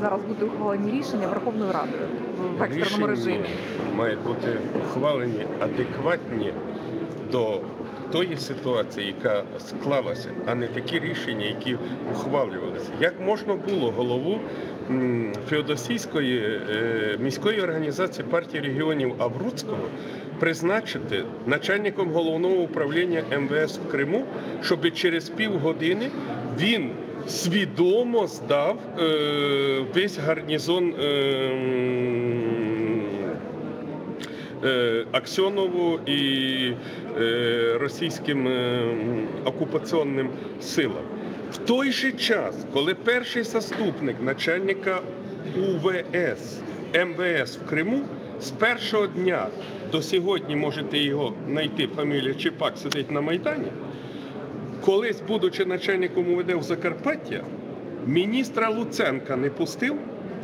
зараз бути ухвалені рішення Верховною Радою в екстреному режимі? мають бути ухвалені адекватні до тої ситуації, яка склалася, а не такі рішення, які ухвалювалися. Як можна було голову Феодосійської е, міської організації партії регіонів Авруцького призначити начальником головного управління МВС в Криму, щоб через півгодини він свідомо здав е, весь гарнізон. Е, е, Аксьонову і е, російським е, окупаційним силам. В той же час, коли перший заступник начальника УВС МВС в Криму з першого дня до сьогодні можете його знайти, фамілія Чепак сидить на Майдані, колись, будучи начальником УВД в Закарпаття, міністра Луценка не пустив,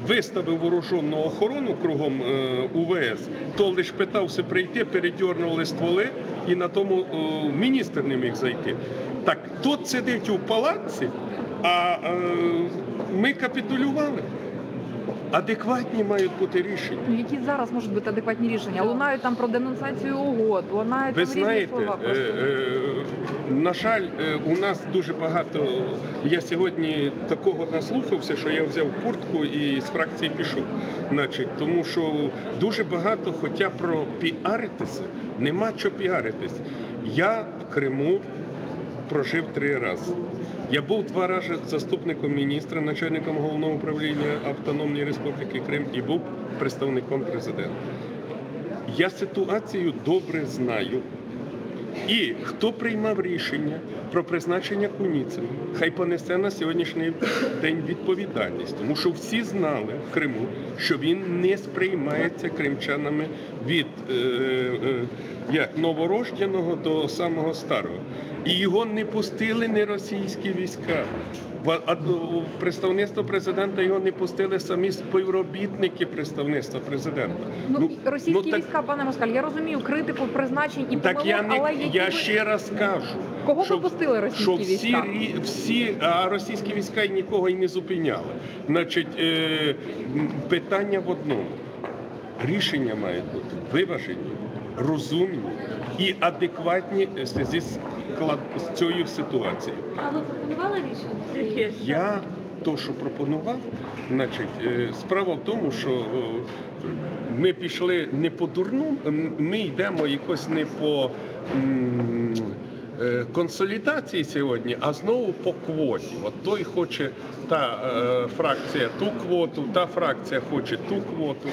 виставив вооружену охорону кругом е, УВС, то лише питався прийти, передьорнули стволи, і на тому е, міністр не міг зайти. Так тут сидить у палаці, а е, ми капітулювали. Адекватні мають бути рішення. Ну, Які зараз можуть бути адекватні рішення? Лунають там про денонсацію угод, лунають Ви там різні знаєте, слова. е, е, на жаль, е, у нас дуже багато. Я сьогодні такого наслухався, що я взяв куртку і з фракції пішов. Значить, тому що дуже багато, хоча про піаритися, нема що піаритись. Я в Криму прожив три рази. Я був два рази заступником міністра, начальником головного управління Автономної Республіки Крим і був представником президента. Я ситуацію добре знаю. І хто приймав рішення про призначення Куніцина, хай понесе на сьогоднішній день відповідальність, тому що всі знали в Криму, що він не сприймається кримчанами від е, е, як новорожденого до самого старого. І його не пустили не російські війська. А представництво президента його не пустили самі співробітники представництва президента. ну, російські так- війська, пане Москаль, я розумію критику призначень і так я помилок, але не які я ще раз кажу. Кого що- попустили російські що всі, війська? всі а російські війська нікого і не зупиняли. Значить, е, питання в одному: рішення мають бути виважені, розумні і адекватні в зв'язку з клад- з цією ситуацією. А ви пропонували рішення? Я то, що пропонував, значить, е, справа в тому, що е, ми пішли не по дурну, ми йдемо якось не по е, консолідації сьогодні, а знову по квоті. От той хоче та фракція ту квоту, та фракція хоче ту квоту.